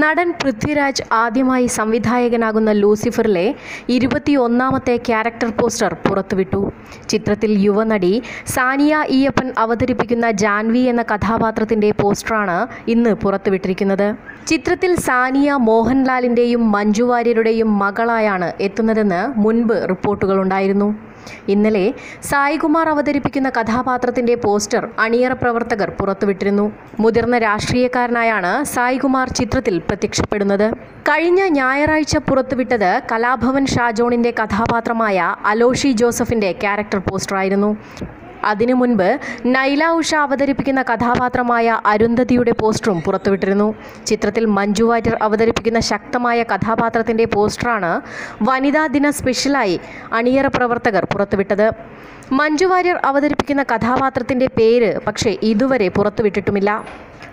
നടൻ പൃഥ്വിരാജ് ആദ്യമായി സംവിധായകനാകുന്ന ലൂസിഫറിലെ ഇരുപത്തിയൊന്നാമത്തെ character poster പുറത്തുവിട്ടു. ചിത്രത്തിൽ യുവനടി സാനിയ ഈയപ്പൻ അവതരിപ്പിക്കുന്ന ജാൻവി എന്ന കഥാപാത്രത്തിന്റെ പോസ്റ്ററാണ് ഇന്ന് പുറത്തുവിട്ടിരിക്കുന്നത്. ചിത്രത്തിൽ സാനിയ മോഹൻലാലിന്റെയും മഞ്ജുവാര്യരുടെയും മകളായാണ് എത്തുന്നതെന്ന് മുൻപ് റിപ്പോർട്ടുകളുണ്ടായിരുന്നു. ഇന്നലെ സായികുമാർ അവതരിപ്പിക്കുന്ന കഥാപാത്രത്തിന്റെ പോസ്റ്റർ അണിയറ പ്രവർത്തകർ പുറത്തുവിട്ടിരുന്നു. മുതിർന്ന രാഷ്ട്രീയക്കാരനായാണ് സായികുമാർ ചിത്രത്തിൽ പ്രത്യക്ഷപ്പെടുന്നത്. കഴിഞ്ഞ ഞായറാഴ്ച പുറത്തുവിട്ടത് കലാഭവൻ ഷാജോണിന്റെ കഥാപാത്രമായ അലോഷി ജോസഫിന്റെ ക്യാരക്ടർ പോസ്റ്ററായിരുന്നു. അതിനു മുൻപ് നൈല ഉഷ അവതരിപ്പിക്കുന്ന കഥാപാത്രമായ അരുന്ധതിയുടെ പോസ്റ്ററും പുറത്തുവിട്ടിരുന്നു. ചിത്രത്തിൽ മഞ്ജു വാര്യർ അവതരിപ്പിക്കുന്ന ശക്തമായ കഥാപാത്രത്തിന്റെ പോസ്റ്ററാണ് വനിതാ ദിന സ്പെഷ്യലായി അണിയറ പ്രവർത്തകർ പുറത്തുവിട്ടത്. മഞ്ജു വാര്യർ അവതരിപ്പിക്കുന്ന കഥാപാത്രത്തിന്റെ പേര് പക്ഷേ ഇതുവരെ പുറത്തുവിട്ടിട്ടുമില്ല.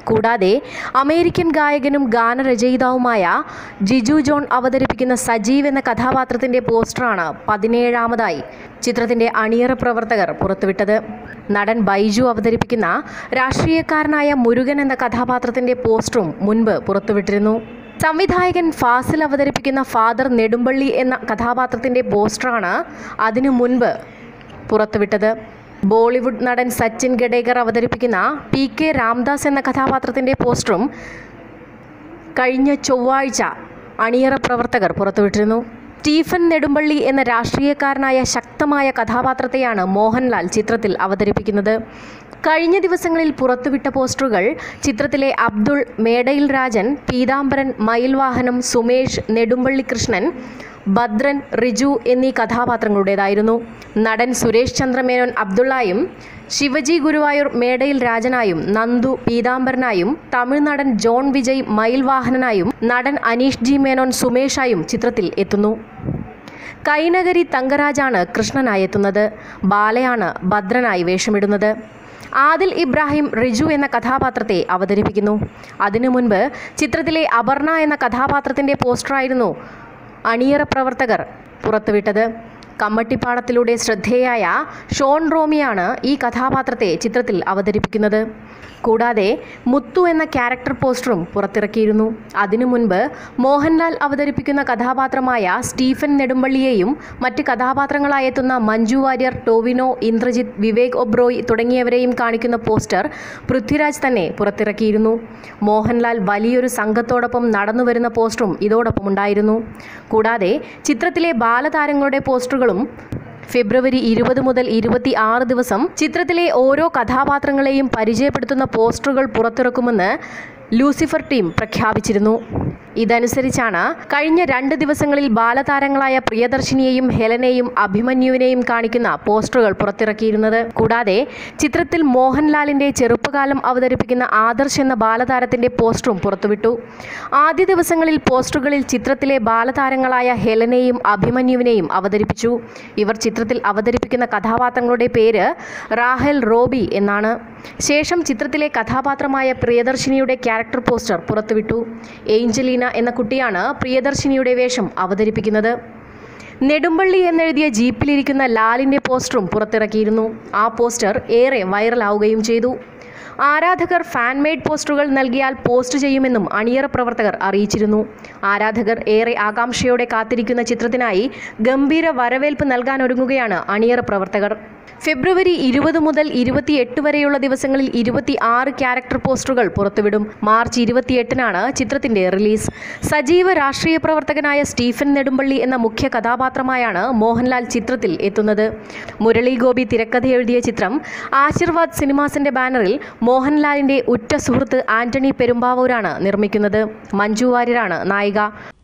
കൂടാതെ അമേരിക്കൻ ഗായകനും ഗാനരചയിതാവുമായ ജിജു ജോൺ അവതരിപ്പിക്കുന്ന സജീവ് എന്ന കഥാപാത്രത്തിന്റെ പോസ്റ്ററാണ് പതിനേഴാമതായി ചിത്രത്തിന്റെ അണിയറ പ്രവർത്തകർ പുറത്തുവിട്ടത്. നടൻ ബൈജു അവതരിപ്പിക്കുന്ന രാഷ്ട്രീയക്കാരനായ മുരുകൻ എന്ന കഥാപാത്രത്തിന്റെ പോസ്റ്ററും മുൻപ് പുറത്തുവിട്ടിരുന്നു. സംവിധായകൻ ഫാസിൽ അവതരിപ്പിക്കുന്ന ഫാദർ നെടുമ്പള്ളി എന്ന കഥാപാത്രത്തിന്റെ പോസ്റ്ററാണ് അതിനു മുൻപ് പുറത്തുവിട്ടത്. ബോളിവുഡ് നടൻ സച്ചിൻ ഗഡേക്കർ അവതരിപ്പിക്കുന്ന പി കെ രാംദാസ് എന്ന കഥാപാത്രത്തിന്റെ പോസ്റ്ററും കഴിഞ്ഞ ചൊവ്വാഴ്ച അണിയറ പ്രവർത്തകർ പുറത്തുവിട്ടിരുന്നു. സ്റ്റീഫൻ നെടുമ്പള്ളി എന്ന രാഷ്ട്രീയക്കാരനായ ശക്തമായ കഥാപാത്രത്തെയാണ് മോഹൻലാൽ ചിത്രത്തിൽ അവതരിപ്പിക്കുന്നത്. കഴിഞ്ഞ ദിവസങ്ങളിൽ പുറത്തുവിട്ട പോസ്റ്ററുകൾ ചിത്രത്തിലെ അബ്ദുൾ മേടയിൽ രാജൻ പീതാംബരൻ മയിൽവാഹനം സുമേഷ് നെടുമ്പള്ളി കൃഷ്ണൻ ഭദ്രൻ റിജു എന്നീ കഥാപാത്രങ്ങളുടേതായിരുന്നു. നടൻ സുരേഷ് ചന്ദ്രമേനോൻ അബ്ദുള്ളായും ശിവജി ഗുരുവായൂർ മേടയിൽ രാജനായും നന്ദു പീതാംബരനായും തമിഴ്നടൻ ജോൺ വിജയ് മയിൽവാഹനനായും നടൻ അനീഷ് ജി മേനോൻ സുമേഷായും ചിത്രത്തിൽ എത്തുന്നു. കൈനഗരി തങ്കരാജാണ് കൃഷ്ണനായി എത്തുന്നത്. ബാലയാണ് ഭദ്രനായി വേഷമിടുന്നത്. ആദിൽ ഇബ്രാഹിം റിജു എന്ന കഥാപാത്രത്തെ അവതരിപ്പിക്കുന്നു. അതിനു മുൻപ് ചിത്രത്തിലെ അപർണ എന്ന കഥാപാത്രത്തിന്റെ പോസ്റ്ററായിരുന്നു അണിയറ പ്രവർത്തകർ. പുറത്തുവിട്ടത് കമ്മട്ടിപ്പാടത്തിലൂടെ ശ്രദ്ധേയായ ഷോൺ റോമിയാണ് ഈ കഥാപാത്രത്തെ ചിത്രത്തിൽ അവതരിപ്പിക്കുന്നത്. കൂടാതെ മുത്തു എന്ന ക്യാരക്ടർ പോസ്റ്ററും പുറത്തിറക്കിയിരുന്നു. അതിനു മുൻപ് മോഹൻലാൽ അവതരിപ്പിക്കുന്ന കഥാപാത്രമായ സ്റ്റീഫൻ നെടുമ്പള്ളിയെയും മറ്റ് കഥാപാത്രങ്ങളായെത്തുന്ന മഞ്ജു വാര്യർ ടോവിനോ ഇന്ദ്രജിത് വിവേക് ഒബ്രോയ് തുടങ്ങിയവരെയും കാണിക്കുന്ന പോസ്റ്റർ പൃഥ്വിരാജ് തന്നെ പുറത്തിറക്കിയിരുന്നു. മോഹൻലാൽ വലിയൊരു സംഘത്തോടൊപ്പം നടന്നു വരുന്ന പോസ്റ്ററും ഇതോടൊപ്പം ഉണ്ടായിരുന്നു. കൂടാതെ ചിത്രത്തിലെ ബാലതാരങ്ങളുടെ പോസ്റ്ററുകളും ഫെബ്രുവരി ഇരുപത് മുതൽ ഇരുപത്തി ആറ് ദിവസം ചിത്രത്തിലെ ഓരോ കഥാപാത്രങ്ങളെയും പരിചയപ്പെടുത്തുന്ന പോസ്റ്ററുകൾ പുറത്തിറക്കുമെന്ന് ലൂസിഫർ ടീം പ്രഖ്യാപിച്ചിരുന്നു. ഇതനുസരിച്ചാണ് കഴിഞ്ഞ രണ്ട് ദിവസങ്ങളിൽ ബാലതാരങ്ങളായ പ്രിയദർശിനിയെയും ഹെലനെയും അഭിമന്യുവിനെയും കാണിക്കുന്ന പോസ്റ്ററുകൾ പുറത്തിറക്കിയിരുന്നത്. കൂടാതെ ചിത്രത്തിൽ മോഹൻലാലിന്റെ ചെറുപ്പകാലം അവതരിപ്പിക്കുന്ന ആദർശ് എന്ന ബാലതാരത്തിന്റെ പോസ്റ്ററും പുറത്തുവിട്ടു. ആദ്യ ദിവസങ്ങളിൽ പോസ്റ്ററുകളിൽ ചിത്രത്തിലെ ബാലതാരങ്ങളായ ഹെലനെയും അഭിമന്യുവിനെയും അവതരിപ്പിച്ചു. ഇവർ ചിത്രത്തിൽ അവതരിപ്പിക്കുന്ന കഥാപാത്രങ്ങളുടെ പേര് റാഹൽ റോബി എന്നാണ്. ശേഷം ചിത്രത്തിലെ കഥാപാത്രമായ പ്രിയദർശിനിയുടെ ക്യാരക്ടർ പോസ്റ്റർ പുറത്തുവിട്ടു. ഏഞ്ചലീന എന്ന കുട്ടിയാണ് പ്രിയദർശിനിയുടെ വേഷം അവതരിപ്പിക്കുന്നത്. നെടുമ്പള്ളി എന്നെഴുതിയ ജീപ്പിലിരിക്കുന്ന ലാലിന്റെ പോസ്റ്ററും പുറത്തിറക്കിയിരുന്നു. ആ പോസ്റ്റർ ഏറെ വൈറലാവുകയും ചെയ്തു. ആരാധകർ ഫാൻ മെയ്ഡ് പോസ്റ്ററുകൾ നൽകിയാൽ പോസ്റ്റ് ചെയ്യുമെന്നും അണിയറ പ്രവർത്തകർ അറിയിച്ചിരുന്നു. ആരാധകർ ഏറെ ആകാംക്ഷയോടെ കാത്തിരിക്കുന്ന ചിത്രത്തിനായി ഗംഭീര വരവേൽപ്പ് നൽകാനൊരുങ്ങുകയാണ് അണിയറ പ്രവർത്തകർ. ഫെബ്രുവരി ഇരുപത് മുതൽ ഇരുപത്തിയെട്ട് വരെയുള്ള ദിവസങ്ങളിൽ ഇരുപത്തി ആറ് ക്യാരക്ടർ പോസ്റ്ററുകൾ പുറത്തുവിടും. മാർച്ച് ഇരുപത്തിയെട്ടിനാണ് ചിത്രത്തിന്റെ റിലീസ്. സജീവ രാഷ്ട്രീയ പ്രവർത്തകനായ സ്റ്റീഫൻ നെടുമ്പള്ളി എന്ന മുഖ്യ കഥാപാത്രമായാണ് മോഹൻലാൽ ചിത്രത്തിൽ എത്തുന്നത്. മുരളി ഗോപി തിരക്കഥ എഴുതിയ ചിത്രം ആശീർവാദ് സിനിമാസിന്റെ ബാനറിൽ മോഹൻലാലിന്റെ ഉറ്റ സുഹൃത്ത് ആന്റണി പെരുമ്പാവൂരാണ് നിർമ്മിക്കുന്നത്. മഞ്ജു വാര്യരാണ് നായിക.